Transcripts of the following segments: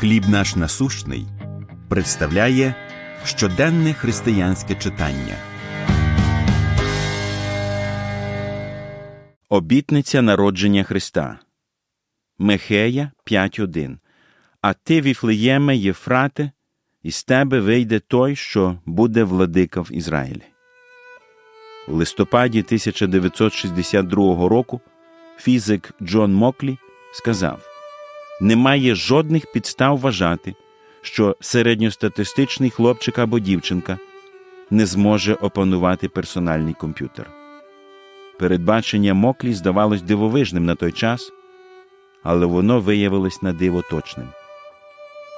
Хліб наш насущний представляє щоденне християнське читання. Обітниця народження Христа. Мехея 5.1. А ти, Віфлеєме, Єфрате, із тебе вийде той, що буде владика в Ізраїлі. У листопаді 1962 року фізик Джон Моклі сказав: Немає жодних підстав вважати, що середньостатистичний хлопчик або дівчинка не зможе опанувати персональний комп'ютер. Передбачення Моклі здавалось дивовижним на той час, але воно виявилось на диво точним.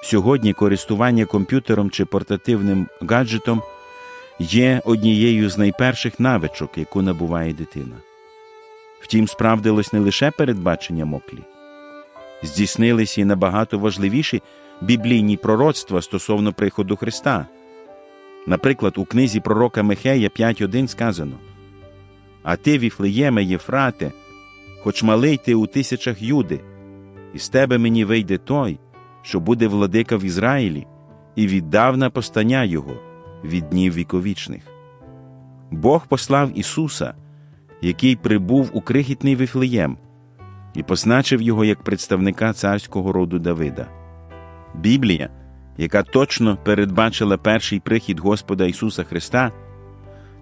Сьогодні користування комп'ютером чи портативним гаджетом є однією з найперших навичок, яку набуває дитина. Втім, справдилось не лише передбачення Моклі, здійснились і набагато важливіші біблійні пророцтва стосовно приходу Христа. Наприклад, у книзі пророка Михея 5.1 сказано А ти, Віфлеєме, Єфрате, хоч малий ти у тисячах юди, і з тебе мені вийде той, що буде владика в Ізраїлі, і віддавна постання його від днів віковічних. Бог послав Ісуса, який прибув у крихітний Вифлеєм, і позначив його як представника царського роду Давида. Біблія, яка точно передбачила перший прихід Господа Ісуса Христа,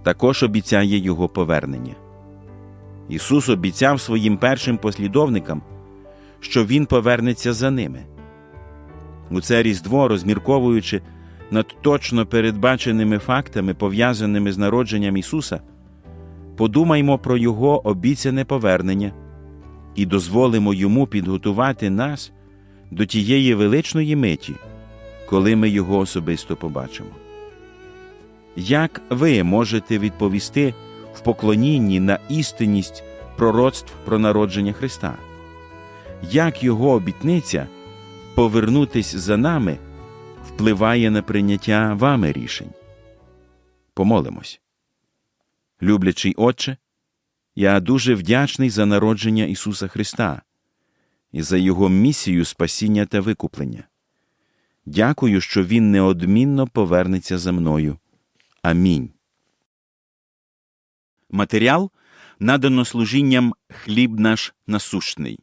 також обіцяє Його повернення. Ісус обіцяв своїм першим послідовникам, що Він повернеться за ними. У це Різдво, розмірковуючи над точно передбаченими фактами, пов'язаними з народженням Ісуса, подумаймо про Його обіцяне повернення і дозволимо Йому підготувати нас до тієї величної миті, коли ми Його особисто побачимо. Як ви можете відповісти в поклонінні на істинність пророцтв про народження Христа? Як Його обітниця повернутись за нами впливає на прийняття вами рішень? Помолимось. Люблячий Отче, я дуже вдячний за народження Ісуса Христа і за Його місію спасіння та викуплення. Дякую, що Він неодмінно повернеться за мною. Амінь. Матеріал надано служінням хліб наш насущний.